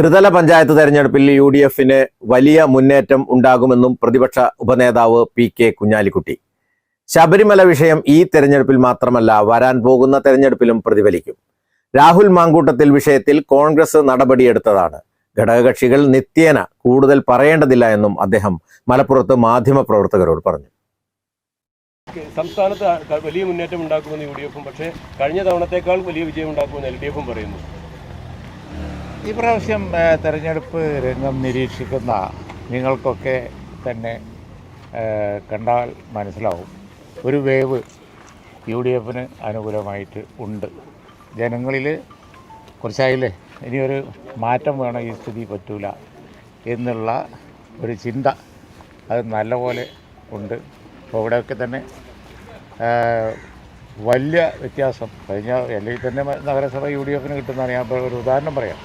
ത്രിതല പഞ്ചായത്ത് തെരഞ്ഞെടുപ്പിൽ U D എഫിന് വലിയ മുന്നേറ്റം ഉണ്ടാകുമെന്നും പ്രതിപക്ഷ ഉപനേതാവ് പി കെ കുഞ്ഞാലിക്കുട്ടി. ശബരിമല വിഷയം ഈ തെരഞ്ഞെടുപ്പിൽ മാത്രമല്ല വരാൻ പോകുന്ന തെരഞ്ഞെടുപ്പിലും പ്രതിഫലിക്കും. രാഹുൽ മാങ്കൂട്ടത്തിൽ വിഷയത്തിൽ കോൺഗ്രസ് നടപടിയെടുത്തതാണ്. ഘടകകക്ഷികൾ നിത്യേന കൂടുതൽ പറയേണ്ടതില്ല എന്നും അദ്ദേഹം മലപ്പുറത്ത് മാധ്യമപ്രവർത്തകരോട് പറഞ്ഞു. സംസ്ഥാനത്ത് വലിയ മുന്നേറ്റം ഉണ്ടാക്കുമെന്ന് യു ഡി എഫും പക്ഷേ കഴിഞ്ഞ തവണത്തേക്കാൾ വലിയ വിജയം ഉണ്ടാക്കുമെന്ന് എൽ ഡി എഫും പറയുന്നു. ഈ പ്രാവശ്യം തെരഞ്ഞെടുപ്പ് രംഗം നിരീക്ഷിക്കുന്ന നിങ്ങൾക്കൊക്കെ തന്നെ കണ്ടാൽ മനസ്സിലാവും. ഒരു വേവ് യു ഡി എഫിന് അനുകൂലമായിട്ട് ഉണ്ട്. ജനങ്ങളിൽ കുറച്ചായില്ലേ? ഇനിയൊരു മാറ്റം വേണം ഈ സ്ഥിതി പറ്റൂല എന്നുള്ള ഒരു ചിന്ത അത് നല്ലപോലെ ഉണ്ട്. അപ്പോൾ ഇവിടെയൊക്കെ തന്നെ വലിയ വ്യത്യാസം. കഴിഞ്ഞ അല്ലെങ്കിൽ തന്നെ നഗരസഭ യു ഡി എഫിന് കിട്ടുന്നതാണ്. ഞാൻ ഒരു ഉദാഹരണം പറയാം.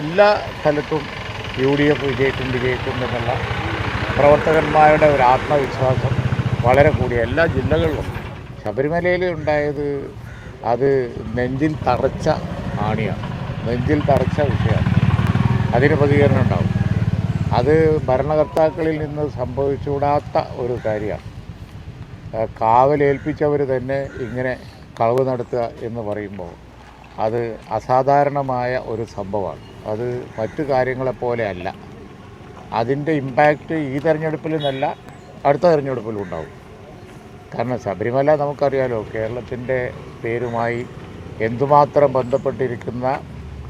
എല്ലാ സ്ഥലത്തും യു ഡി എഫ് വിജയിക്കും വിജയിക്കും എന്നുള്ള പ്രവർത്തകന്മാരുടെ ഒരു ആത്മവിശ്വാസം വളരെ കൂടിയ എല്ലാ ജില്ലകളിലും. ശബരിമലയിൽ ഉണ്ടായത് അത് നെഞ്ചിൽ തറച്ച ആണിയാണ്. നെഞ്ചിൽ തറച്ച വിഷയമാണ്. അതിന് പ്രതികരണം ഉണ്ടാവും. അത് ഭരണകർത്താക്കളിൽ നിന്ന് സംഭവിച്ചുകൂടാത്ത ഒരു കാര്യമാണ്. കാവലേൽപ്പിച്ചവർ തന്നെ ഇങ്ങനെ കളവ് നടത്തുക എന്ന് പറയുമ്പോൾ അത് അസാധാരണമായ ഒരു സംഭവമാണ്. അത് മറ്റു കാര്യങ്ങളെപ്പോലെ അല്ല. അതിന്റെ ഇമ്പാക്റ്റ് ഈ തെരഞ്ഞെടുപ്പിൽ നിന്നല്ല അടുത്ത തെരഞ്ഞെടുപ്പിലും ഉണ്ടാവും. കാരണം ശബരിമല നമുക്കറിയാലോ കേരളത്തിന്റെ പേരുമായി എന്തുമാത്രം ബന്ധപ്പെട്ടിരിക്കുന്ന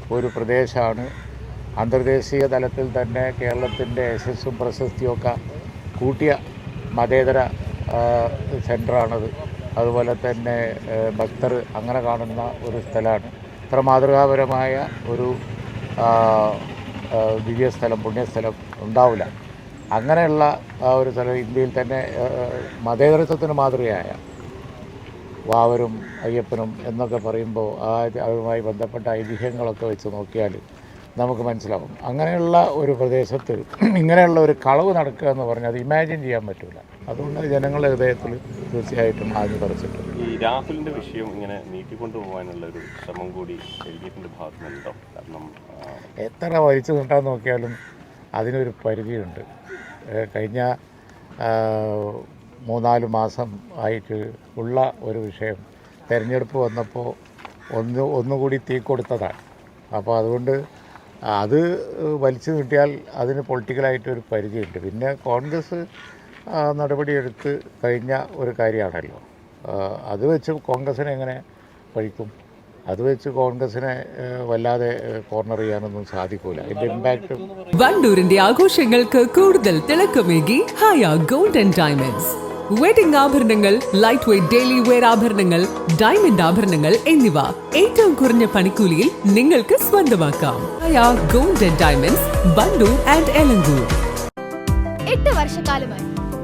ഒരു പ്രദേശമാണ്. അന്തർദേശീയ തലത്തിൽ തന്നെ കേരളത്തിന്റെ യശസ്സും പ്രശസ്തിയൊക്കെ കൂട്ടിയ മതേതര സെന്ററാണത് അതുപോലെ തന്നെ ഭക്തർ അങ്ങനെ കാണുന്ന ഒരു സ്ഥലമാണ്. ഇത്ര മാതൃകാപരമായ ഒരു ദിവ്യസ്ഥലം പുണ്യസ്ഥലം ഉണ്ടാവില്ല. അങ്ങനെയുള്ള ഒരു സ്ഥലം ഇന്ത്യയിൽ തന്നെ മതേതരത്വത്തിന് മാതൃകയായ വാവരും അയ്യപ്പനും എന്നൊക്കെ പറയുമ്പോൾ ആ അതുമായി ബന്ധപ്പെട്ട ഐതിഹ്യങ്ങളൊക്കെ വെച്ച് നോക്കിയാൽ നമുക്ക് മനസ്സിലാവും. അങ്ങനെയുള്ള ഒരു പ്രദേശത്ത് ഇങ്ങനെയുള്ള ഒരു കളവ് നടക്കുക എന്ന് പറഞ്ഞാൽ അത് ഇമാജിൻ ചെയ്യാൻ പറ്റില്ല അതുകൊണ്ട് ജനങ്ങളുടെ ഹൃദയത്തിൽ തീർച്ചയായിട്ടും ആദ്യം പറിച്ചിട്ടുണ്ട്. ഈ രാഹുലിന്റെ വിഷയം ഇങ്ങനെ നീട്ടിക്കൊണ്ടുപോകാനുള്ള ഒരു ശ്രമം കൂടി എൽ ഡി എഫിന്റെ ഭാഗത്ത് കാരണം എത്ര വലിച്ചു നീട്ടാൻ നോക്കിയാലും അതിനൊരു പരിധിയുണ്ട്. കഴിഞ്ഞ മൂന്നാൽ മാസം ആയിട്ട് ഉള്ള ഒരു വിഷയം തിരഞ്ഞെടുപ്പ് വന്നപ്പോൾ ഒന്ന് ഒന്നുകൂടി തീ കൊടുത്തതാണ്. അപ്പോൾ അതുകൊണ്ട് അത് വലിച്ചു നീട്ടിയാൽ അതിന് പൊളിറ്റിക്കലായിട്ടൊരു പരിധിയുണ്ട്. പിന്നെ കോൺഗ്രസ് നടപടിയെടുത്ത് കഴിഞ്ഞ ഒരു കാര്യമാണല്ലോ. അത് വെച്ച് കോൺഗ്രസിനെ എങ്ങനെ പഴിക്കും അത് വെച്ച് കോൺഗ്രസിനെ വല്ലാതെ കോർണർ ചെയ്യാനൊന്നും സാധിക്കൂല. അതിന്റെ ഇമ്പാക്ട് വണ്ടൂരിന്റെ ആഘോഷങ്ങൾക്ക് കൂടുതൽ തിളക്കമേകി Haya golden and diamonds. Wedding ആഭരണങ്ങൾ ലൈറ്റ് വെയ്റ്റ് ഡെയിലി വെയർ ആഭരണങ്ങൾ ഡയമണ്ട് ആഭരണങ്ങൾ എന്നിവ ഏറ്റവും കുറഞ്ഞ പണിക്കൂലിയിൽ നിങ്ങൾക്ക് സ്വന്തമാക്കാം. Haya gold and diamonds Wandoor and Elankur. എട്ട് വർഷക്കാലമായി